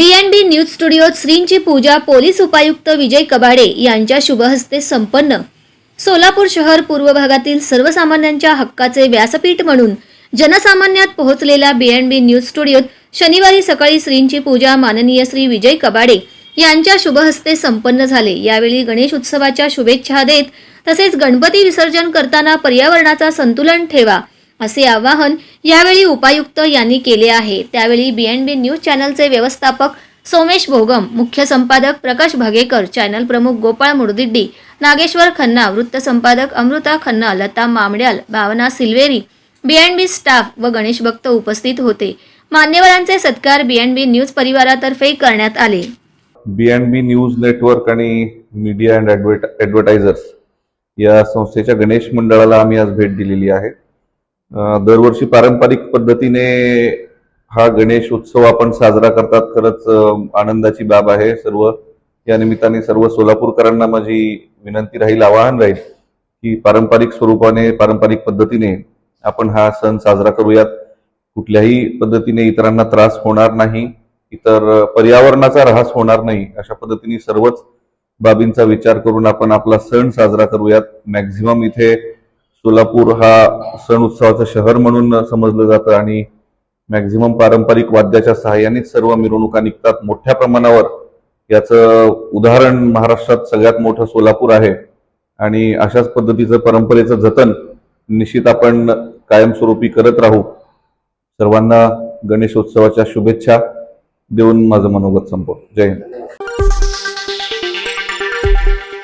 बी news स्टुडिओत श्रींची पूजा पोलीस उपायुक्त विजय कबाडे यांच्या शुभहस्ते संपन्न. सोलापूर शहर पूर्व भागातील सर्वसामान्यांच्या हक्काचे व्यासपीठ म्हणून जनसामान्यात पोहोचलेल्या बी बी न्यूज स्टुडिओत शनिवारी सकाळी श्रींची पूजा माननीय श्री विजय कबाडे यांच्या शुभहस्ते संपन्न झाले. यावेळी गणेश उत्सवाच्या शुभेच्छा देत तसेच गणपती विसर्जन करताना पर्यावरणाचा संतुलन ठेवा असे आवाहन यावेळी उपायुक्त यांनी केले आहे. त्यावेळी बी एन बी न्यूज चॅनलचे व्यवस्थापक सोमेश भोगम मुख्य संपादक प्रकाश भागेकर चॅनल प्रमुख गोपाळ मुरदिड्डी नागेश्वर खन्ना वृत्त संपादक Amruta Khanna Lata Mamdyal Bhavana Silveri B and B staff व गणेश भक्त उपस्थित होते. मान्यवरांचे सत्कार बी अँड बी न्यूज परिवारातर्फे करण्यात आले. B and B news network आणि मीडिया अँड ॲडव्हर्टायझर्स या संस्थेच्या गणेश मंडळाला आम्ही आज भेट दिलेली आहे. दरवर्षी पारंपरिक पद्धतीने हा गणेश उत्सव आपण साजरा करतात. खरंच आनंदाची बाब आहे. सर्व या निमित्ताने सर्व सोलापूरकरांना माझी विनंती राहील आवाहन राहील की पारंपरिक स्वरूपाने पारंपरिक पद्धतीने आपण हा सण साजरा करूयात. कुठल्याही पद्धतीने इतरांना त्रास होणार नाही इतर पर्यावरणाचा ऱ्हास होणार नाही अशा पद्धतीने सर्वच बाबींचा विचार करून आपण आपला सण साजरा करूयात. मॅक्झिमम इथे सोलापूर हा सण उत्सवाचं शहर म्हणून समजलं जातं आणि मॅक्झिमम पारंपरिक वाद्याच्या सहाय्याने सर्व मिरवणुका निघतात मोठ्या प्रमाणावर. याचं उदाहरण महाराष्ट्रात सगळ्यात मोठं सोलापूर आहे. आणि अशाच पद्धतीचं परंपरेचं जतन निश्चित आपण कायमस्वरूपी करत राहू. सर्वांना गणेशोत्सवाच्या शुभेच्छा देऊन माझं मनोगत संपव जय हिंद.